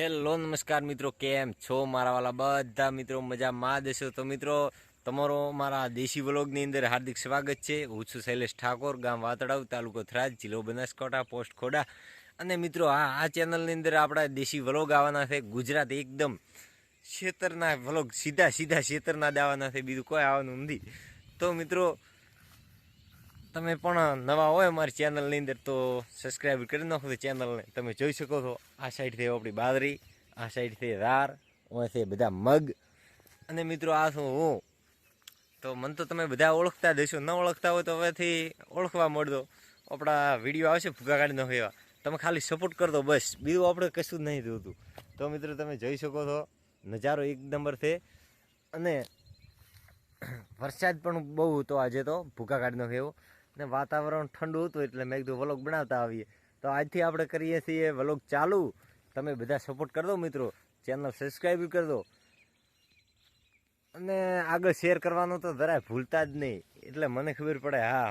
Hello, નમસ્કાર મિત્રો, કેમ છો મારા વાલા બધા મિત્રો? મજામાં દેશો તો મિત્રો, તમારો મારા દેશી વ્લોગની અંદર હાર્દિક સ્વાગત છે. હું છું શૈલેષ ઠાકોર, ગામ વાતડાવ, તાલુકો થરાજ જિલ્લો બનાસકાંઠા, પોસ્ટ ખોડા. અને મિત્રો, આ આ ચેનલની અંદર આપણા દેશી વ્લોગ આવવાના છે. ગુજરાત એકદમ ખેતરના વ્લોગ સીધા સીધા ખેતરના દાવાના છે. બીજું કોઈ આવવાનું નથી. તો મિત્રો તમે પણ નવા હોય અમારી ચેનલની અંદર તો સબસ્ક્રાઈબ કરી નાખો ચેનલને તમે જોઈ શકો છો, આ સાઈડથી આપણી બાદરી આ સાઈડથી રાર અહીંથી બધા મગ. અને મિત્રો આ શું હું? તો મને તો તમે બધા ઓળખતા જ ન ઓળખતા હોય તો હવેથી ઓળખવા મળદો આપણા વીડિયો આવશે ફૂગા કાઢી નાખો એવા. તમે ખાલી સપોર્ટ કરતો બસ. બીજું આપણે કશું જ નહીં જોતું. તો મિત્રો તમે જોઈ શકો છો, નજારો એક નંબર છે. અને વરસાદ પણ બહુ હતો આજે તો. ભૂકા કાઢી નાખો એવો. ને વાતાવરણ ઠંડુ હતું એટલે મેં કીધું વ્લોગ બનાવતા આવીએ. તો આજથી આપણે કરીએ છીએ વ્લોગ ચાલુ. તમે બધા સપોર્ટ કરી દો મિત્રો. ચેનલ સબસ્ક્રાઈબ કરી દો. અને આગળ શેર કરવાનું તો જરાય ભૂલતા જ નહીં. એટલે મને ખબર પડે, હા